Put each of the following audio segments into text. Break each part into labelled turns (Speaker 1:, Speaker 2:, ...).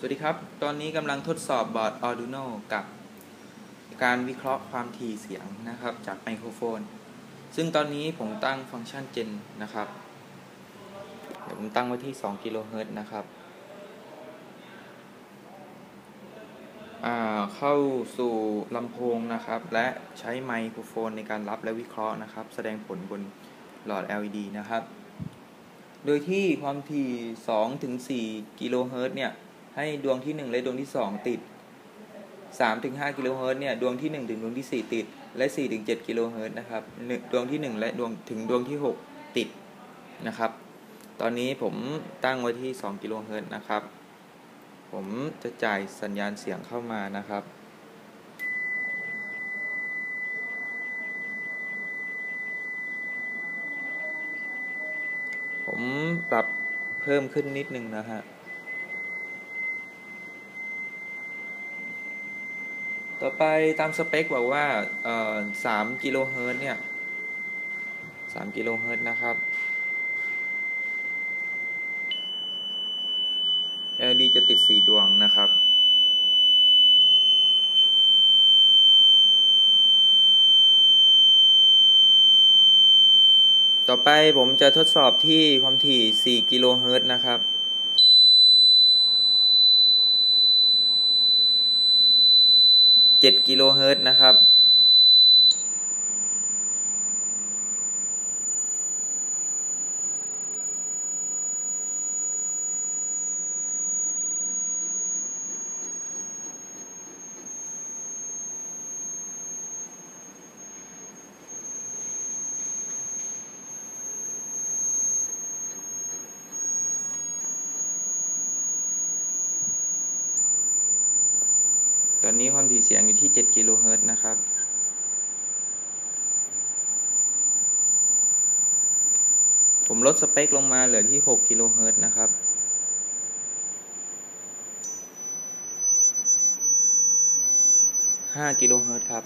Speaker 1: สวัสดีครับ ตอนนี้กำลังทดสอบบอร์ด Arduino กับการวิเคราะห์ความถี่เสียงนะครับ จากไมโครโฟน ซึ่งตอนนี้ผมตั้งฟังก์ชัน Gen นะครับ เดี๋ยวผมตั้งไว้ที่ 2 กิโลเฮิรตซ์นะครับ เข้าสู่ลำโพงนะครับ และใช้ไมโครโฟนในการรับและวิเคราะห์นะครับ แสดงผลบนหลอด LED นะครับ โดยที่ความถี่2ถึง4กิโลเฮิรตซ์เนี่ย ให้ดวงที่ 1 และดวงที่ 2 ติด3ถึง5กิโลเฮิรตซ์เนี่ยดวงที่ 1 ถึงดวงที่ 4 ติด และ4ถึง7กิโลเฮิรตซ์นะครับดวงที่ 1 และดวงถึงดวงที่ 6 ติดนะครับ ตอนนี้ผมตั้งไว้ที่ 2กิโลเฮิรตซ์นะครับ ผมจะจ่ายสัญญาณเสียงเข้ามานะครับผมปรับเพิ่มขึ้นนิดนึงนะฮะ ต่อไปตามสเปคบอกว่าสามกิโลเฮิรตเนี่ยสามกิโลเฮิรตนะครับ LED จะติดสี่ดวงนะครับ ต่อไปผมจะทดสอบที่ความถี่4กิโลเฮิรตนะครับ 7กิโลเฮิรตนะครับ นี้ความถี่เสียงอยู่ที่ 7 กิโลเฮิรตซ์นะครับ ผมลดสเปคลงมาเหลือที่ 6 กิโลเฮิรตซ์นะครับ 5 กิโลเฮิรตซ์ครับ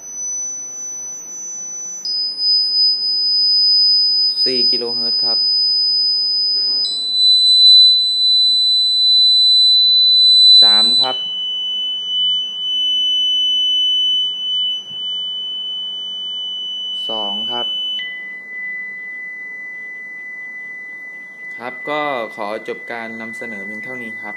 Speaker 1: 4 กิโลเฮิรตซ์ครับ3ครับสองครับ ครับก็ขอจบการนำเสนอเพียงเท่านี้ครับ